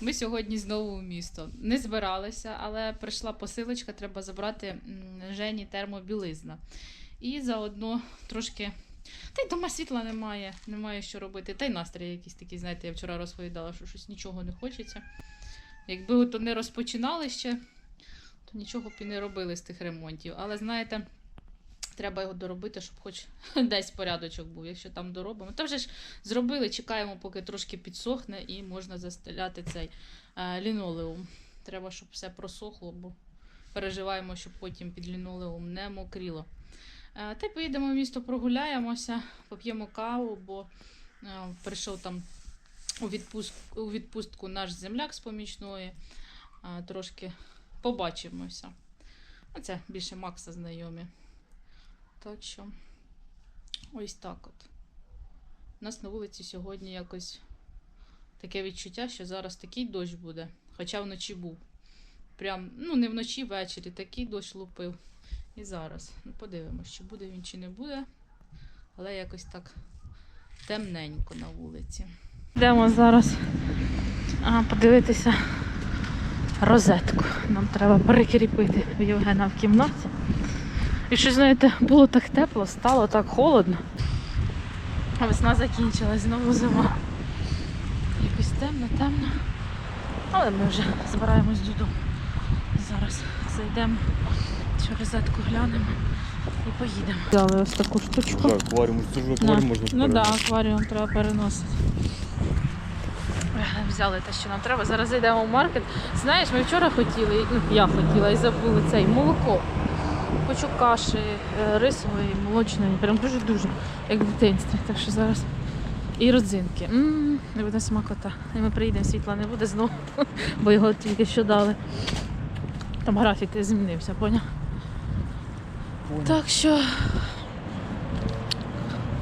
Ми сьогодні знову в місто. Не збиралися, але прийшла посилочка, треба забрати Жені термобілизна. І заодно трошки. Та й дома світла немає, немає що робити. Та й настрій якийсь такий, знаєте, я вчора розповідала, що щось нічого не хочеться. Якби ото не розпочинали ще, то нічого б і не робили з тих ремонтів. Але знаєте, треба його доробити, щоб хоч десь порядочок був, якщо там доробимо. Та вже ж зробили, чекаємо, поки трошки підсохне, і можна застеляти цей е, лінолеум. Треба, щоб все просохло, бо переживаємо, щоб потім під лінолеум не мокріло. Е, та й поїдемо в місто, прогуляємося, поп'ємо каву, бо е, прийшов там у відпустку, у відпустку наш земляк з помічної. Трошки побачимося. Це більше Макса знайомі. Так що ось так от. У нас на вулиці сьогодні якось таке відчуття, що зараз такий дощ буде, хоча вночі був. Прям, ну, не вночі, ввечері, такий дощ лупив. І зараз. Ну, подивимось, чи буде він, чи не буде. Але якось так темненько на вулиці. Йдемо зараз а, подивитися розетку. Нам треба перекріпити в Євгена в кімнаті. І щось, знаєте, було так тепло, стало так холодно. А весна закінчилась, знову зима. Якось темно, темно. Але ми вже збираємось додому. Зараз зайдемо, цю розетку глянемо і поїдемо. Взяли ось таку штучку. Так, акваріум, це ж акваріум можна Ну так, да, акваріум треба переносити. Е, Взяли те, що нам треба. Зараз зайдемо в маркет. Знаєш, ми вчора хотіли, ну я хотіла і забули цей молоко. Хочу каші е, рисової, молочної, прям дуже-дуже, як в дитинстві. Так що зараз. І родзинки. М, Не буде смакота. І ми приїдемо, світла не буде знову, бо його тільки що дали. Там графік змінився, поняв? Так що.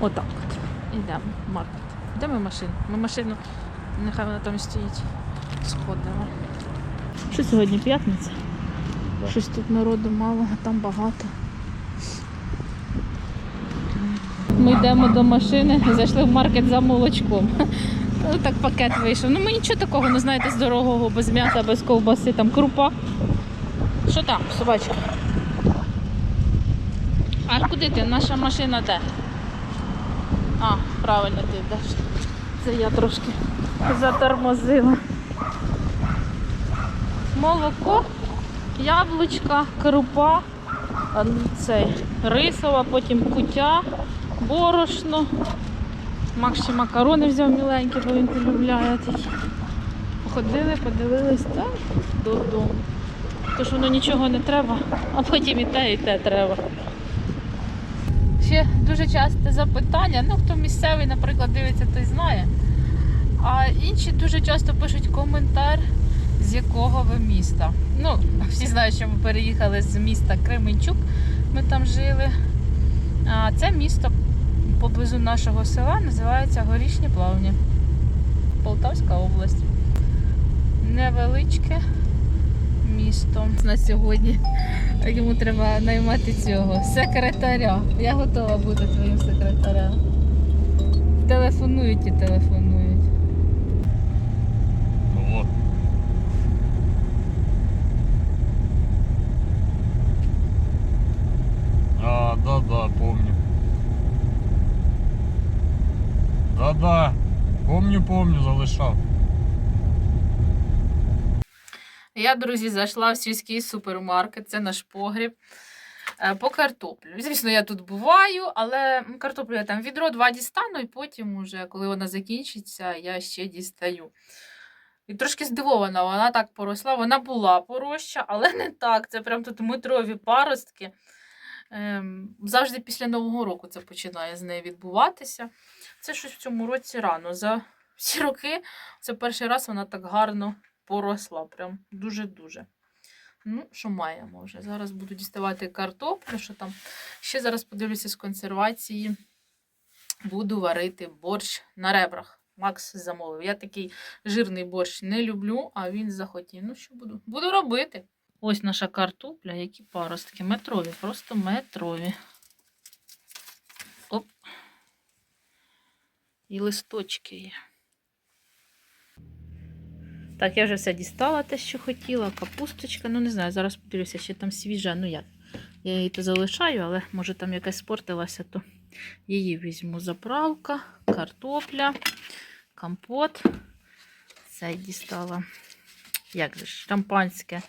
Отак от. Йдемо в маркет. Йдемо в машину. Ми машину, нехай вона там стоїть. Сходимо. Що сьогодні п'ятниця? Да. Щось тут народу мало, а там багато. Ми йдемо до машини, зайшли в маркет за молочком. Ну так пакет вийшов. Ну ми нічого такого, не знаєте, з дорогого, без м'яса, без ковбаси, там крупа. Що там, собачка? А куди ти? Наша машина де? А, правильно ти йдеш. Це я трошки затормозила. Молоко, яблучка, крупа, цей, рисова, потім кутя, борошно. Макс ще макарони взяв міленькі, бо він полюбляє такі. Походили, подивились, так, додому. Тож воно нічого не треба, а потім і те, і те треба. Ще дуже часте запитання. Ну, хто місцевий, наприклад, дивиться, той знає. А інші дуже часто пишуть коментар, з якого ви міста. Ну, всі знають, що ми переїхали з міста Кременчук, ми там жили. А це місто поблизу нашого села називається Горішні Плавні. Полтавська область. Невеличке місто на сьогодні. Йому треба наймати цього секретаря. Я готова бути твоїм секретарем. Телефонують і телефонують. Ну от. А, да-да, помню. Да-да, помню, помню, залишав. Я, друзі, зайшла в сільський супермаркет, це наш погріб. е, По картоплю. Звісно, я тут буваю, але картоплю я там відро два дістану, і потім, уже, коли вона закінчиться, я ще дістаю. І трошки здивована, вона так поросла. Вона була пороща, але не так. Це прям тут метрові паростки. Ем, завжди після Нового року це починає з нею відбуватися. Це щось в цьому році рано. За всі роки це перший раз вона так гарно поросла. Прям дуже-дуже. Ну, що маємо вже. Зараз буду діставати картоплю, що там. Ще зараз подивлюся з консервації. Буду варити борщ на ребрах. Макс замовив. Я такий жирний борщ не люблю, а він захотів. Ну, що буду? Буду робити. Ось наша картопля, які паростки. Метрові, просто метрові. Оп. І листочки є. Так, я вже все дістала те, що хотіла. Капусточка. Ну, не знаю, зараз подивлюся, ще там свіжа. Ну як? Я її то залишаю, але може там якась спортилася, то її візьму. Заправка, картопля, компот. Це дістала. Як же шампанське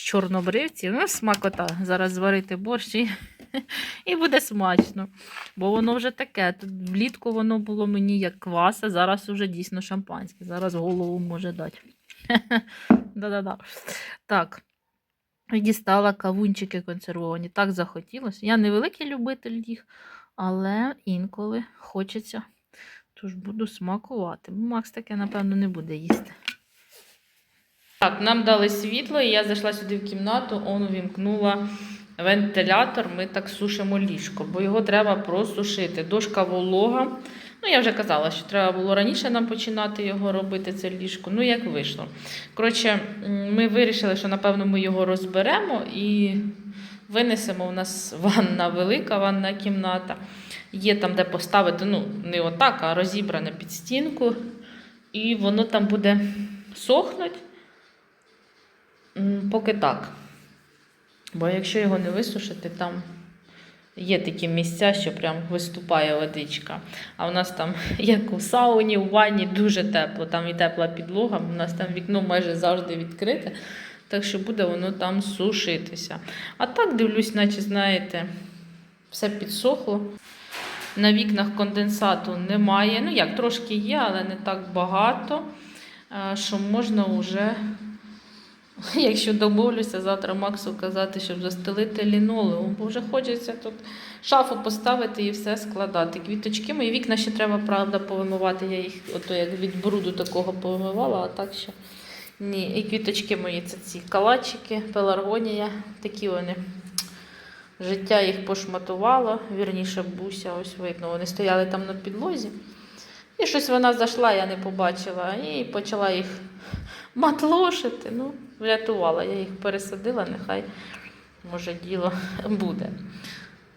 з чорнобривців. Ну, смакота. Зараз зварити борщ і, і буде смачно. Бо воно вже таке. Тут влітку воно було мені як квас, а зараз вже дійсно шампанське. Зараз голову може дати. Да-да-да. Так. Дістала кавунчики консервовані. Так захотілося. Я не великий любитель їх, але інколи хочеться. Тож буду смакувати. Макс таке, напевно, не буде їсти. Так, нам дали світло, і я зайшла сюди в кімнату, он увімкнула вентилятор. Ми так сушимо ліжко, бо його треба просушити. Дошка волога. Ну, я вже казала, що треба було раніше нам починати його робити, це ліжко. Ну, як вийшло. Коротше, ми вирішили, що напевно ми його розберемо і винесемо. У нас ванна велика, ванна кімната. Є там, де поставити, ну, не отак, а розібране під стінку. І воно там буде сохнути. Поки так. Бо якщо його не висушити, там є такі місця, що прям виступає водичка. А у нас там, як у сауні, у ванні, дуже тепло. Там і тепла підлога. У нас там вікно майже завжди відкрите. Так що буде воно там сушитися. А так дивлюсь, наче, знаєте, все підсохло. На вікнах конденсату немає. Ну як, трошки є, але не так багато, е, що можна вже Якщо домовлюся завтра Максу казати, щоб застелити лінолеум, бо вже хочеться тут шафу поставити і все складати. Квіточки мої вікна ще треба, правда, повимивати. Я їх ото як від бруду такого повимивала, а так ще ні. І квіточки мої це ці калачики, пеларгонія, такі вони. Життя їх пошматувало, вірніше буся, ось видно, вони стояли там на підлозі. І щось вона зайшла, я не побачила, і почала їх матлошити. Ну, врятувала. Я їх пересадила, нехай може діло буде.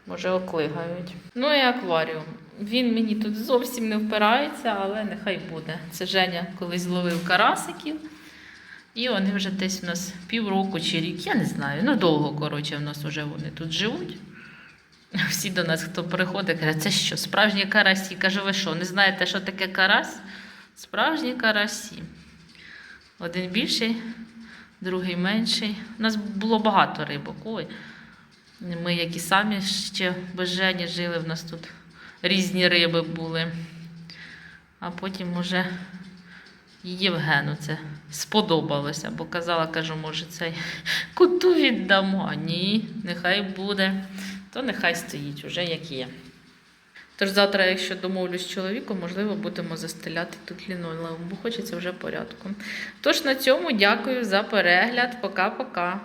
Може, оклигають. Ну і акваріум. Він мені тут зовсім не впирається, але нехай буде. Це Женя колись зловив карасиків. І вони вже десь у нас півроку чи рік, я не знаю. Ну, довго, коротше, в нас вже вони тут живуть. Всі до нас, хто приходить, каже, це що, справжні карасі? Каже, ви що, не знаєте, що таке карась? Справжні карасі. Один більший, другий менший. У нас було багато рибок. Ой. Ми, як і самі ще без Жені жили, в нас тут різні риби були. А потім уже Євгену це сподобалося, бо казала, кажу, може, цей коту віддамо. Ні, нехай буде, то нехай стоїть уже як є. Тож завтра, якщо домовлюсь з чоловіком, можливо, будемо застеляти тут лінолеум, бо хочеться вже порядку. Тож на цьому дякую за перегляд. Пока-пока.